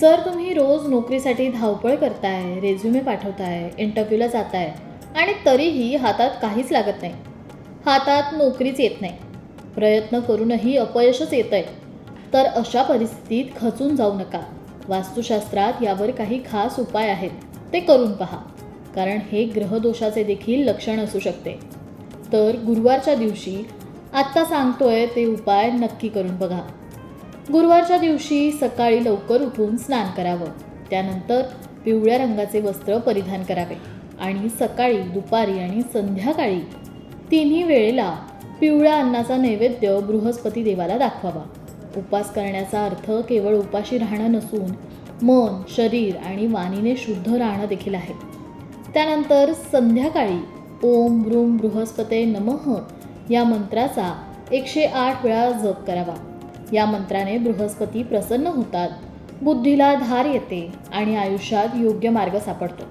जर तुम्ही रोज नोकरीसाठी धावपळ करताय रेझ्युमे पाठवताय इंटरव्ह्यूला जाताय आणि तरीही हातात काहीच लागत नाही. हातात नोकरीच येत नाही. प्रयत्न करूनही अपयशच येत आहे तर अशा परिस्थितीत खचून जाऊ नका. वास्तुशास्त्रात यावर काही खास उपाय आहेत. ते करून पहा. कारण हे ग्रहदोषाचे देखील लक्षण असू शकते. तर गुरुवारच्या दिवशी आत्ता सांगतोय ते उपाय नक्की करून बघा. गुरुवारच्या दिवशी सकाळी लवकर उठून स्नान करावं. त्यानंतर पिवळ्या रंगाचे वस्त्र परिधान करावे. आणि सकाळी दुपारी आणि संध्याकाळी तिन्ही वेळेला पिवळ्या अन्नाचा नैवेद्य बृहस्पती देवाला दाखवावा. उपास करण्याचा अर्थ केवळ उपाशी राहणं नसून मन शरीर आणि वाणीने शुद्ध राहणं देखील आहे. त्यानंतर संध्याकाळी ओम ब्रूम बृहस्पते नमः या मंत्राचा एकशे आठ वेळा जप करावा. या मंत्राने बृहस्पती प्रसन्न होतात. बुद्धीला धार येते आणि आयुष्यात योग्य मार्ग सापडतो.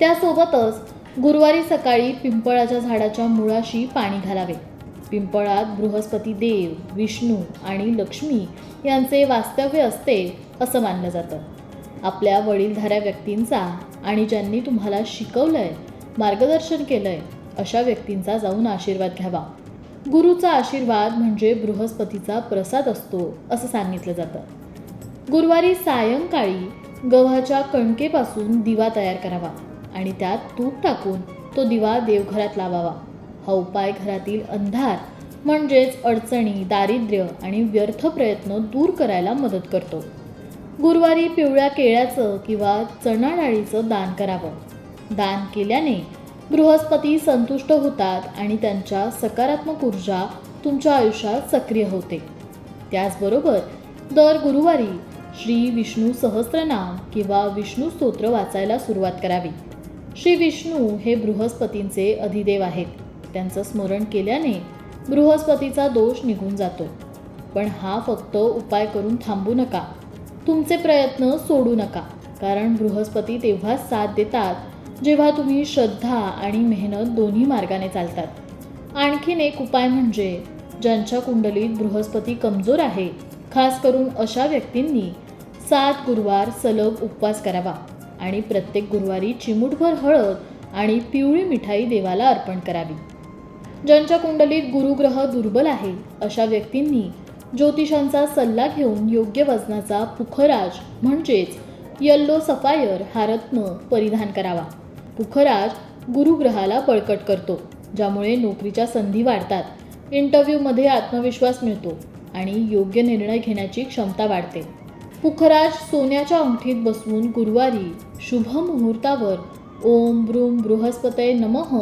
त्यासोबतच गुरुवारी सकाळी पिंपळाच्या झाडाच्या मुळाशी पाणी घालावे. पिंपळात बृहस्पती देव विष्णू आणि लक्ष्मी यांचे वास्तव्य असते असं मानलं जातं. आपल्या वडीलधाऱ्या व्यक्तींचा आणि ज्यांनी तुम्हाला शिकवलंय मार्गदर्शन केलंय अशा व्यक्तींचा जाऊन आशीर्वाद घ्यावा. गुरुचा आशीर्वाद म्हणजे बृहस्पतीचा प्रसाद असतो असं सांगितलं जातं. गुरुवारी सायंकाळी गव्हाच्या कणकेपासून दिवा तयार करावा आणि त्यात तूप टाकून तो दिवा देवघरात लावावा. हा उपाय घरातील अंधार म्हणजेच अडचणी दारिद्र्य आणि व्यर्थ प्रयत्न दूर करायला मदत करतो. गुरुवारी पिवळ्या केळ्याचं किंवा चणा डाळीचं दान करावं. दान केल्याने बृहस्पती संतुष्ट होतात आणि त्यांच्या सकारात्मक ऊर्जा तुमच्या आयुष्यात सक्रिय होते. त्याचबरोबर दर गुरुवारी श्री विष्णू सहस्त्रनाम किंवा विष्णू स्तोत्र वाचायला सुरुवात करावी. श्री विष्णू हे बृहस्पतींचे अधिदेव आहेत. त्यांचं स्मरण केल्याने बृहस्पतीचा दोष निघून जातो. पण हा फक्त उपाय करून थांबू नका. तुमचे प्रयत्न सोडू नका कारण बृहस्पती तेव्हाच साथ देतात जेव्हा तुम्ही श्रद्धा आणि मेहनत दोन्ही मार्गाने चालतात. आणखीन एक उपाय म्हणजे ज्यांच्या कुंडलीत बृहस्पती कमजोर आहे खास करून अशा व्यक्तींनी सात गुरुवार सलग उपवास करावा आणि प्रत्येक गुरुवारी चिमूटभर हळद आणि पिवळी मिठाई देवाला अर्पण करावी. ज्यांच्या कुंडलीत गुरुग्रह दुर्बल आहे अशा व्यक्तींनी ज्योतिषांचा सल्ला घेऊन योग्य वजनाचा पुखराज म्हणजेच यल्लो सफायर हा रत्न परिधान करावा. पुखराज गुरुग्रहाला बळकट करतो ज्यामुळे नोकरीच्या संधी वाढतात इंटरव्ह्यूमध्ये आत्मविश्वास मिळतो आणि योग्य निर्णय घेण्याची क्षमता वाढते. पुखराज सोन्याच्या अंगठीत बसवून गुरुवारी शुभ मुहूर्तावर ओम ब्रूम बृहस्पतय नमः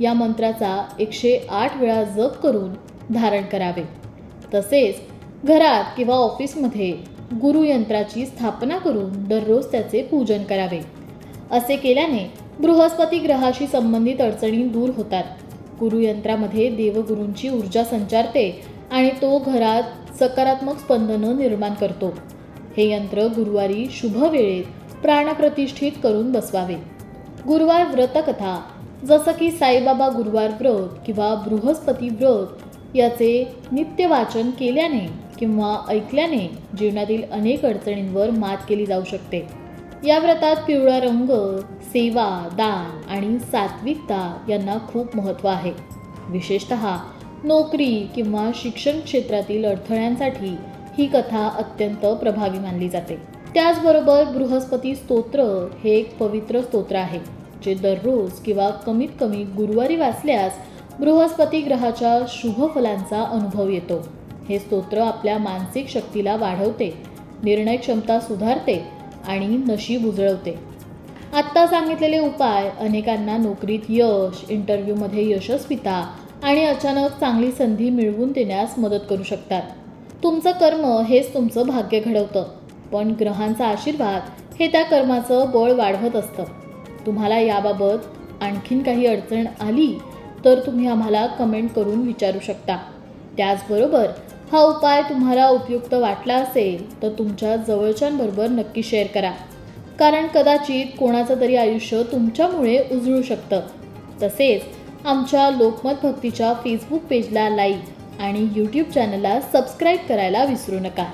या मंत्राचा एकशे आठ वेळा जप करून धारण करावे. तसेच घरात किंवा ऑफिसमध्ये गुरुयंत्राची स्थापना करून दररोज त्याचे पूजन करावे. असे केल्याने बृहस्पती ग्रहाशी संबंधित अडचणी दूर होतात. गुरुयंत्रामध्ये देवगुरूंची ऊर्जा संचारते आणि तो घरात सकारात्मक स्पंदनं निर्माण करतो. हे यंत्र गुरुवारी शुभ वेळेत प्राणप्रतिष्ठित करून बसवावे. गुरुवार व्रतकथा जसं की साईबाबा गुरुवार व्रत किंवा बृहस्पती व्रत याचे नित्य वाचन केल्याने किंवा ऐकल्याने जीवनातील अनेक अडचणींवर मात केली जाऊ शकते. या व्रतात पिवळा रंग सेवा दान आणि सात्विकता यांना खूप महत्त्व आहे. विशेषत नोकरी किंवा शिक्षण क्षेत्रातील अडथळ्यांसाठी ही कथा अत्यंत प्रभावी मानली जाते. त्याचबरोबर बृहस्पती स्तोत्र हे एक पवित्र स्तोत्र आहे जे दररोज किंवा कमीत कमी गुरुवारी वाचल्यास बृहस्पती ग्रहाच्या शुभ फलांचा अनुभव येतो. हे स्तोत्र आपल्या मानसिक शक्तीला वाढवते निर्णय क्षमता सुधारते आणि नशीब उजळवते. आत्ता सांगितलेले उपाय अनेकांना नोकरीत यश इंटरव्ह्यूमध्ये यशस्विता आणि अचानक चांगली संधी मिळवून देण्यास मदत करू शकतात. तुमचं कर्म हेच तुमचं भाग्य घडवतं पण ग्रहांचा आशीर्वाद हे त्या कर्माचं बळ वाढवत असतं. तुम्हाला याबाबत आणखीन काही अडचण आली तर तुम्ही आम्हाला कमेंट करून विचारू शकता. त्याचबरोबर हा उपाय तुम्हाला उपयुक्त वाटला असेल तर तुमच्या जवळच्यांबरोबर नक्की शेअर करा. कारण कदाचित कोणाचं तरी आयुष्य तुमच्यामुळे उजळू शकतं. तसेच आमच्या लोकमत भक्तीच्या फेसबुक पेजला लाईक आणि यूट्यूब चॅनलला सबस्क्राईब करायला विसरू नका.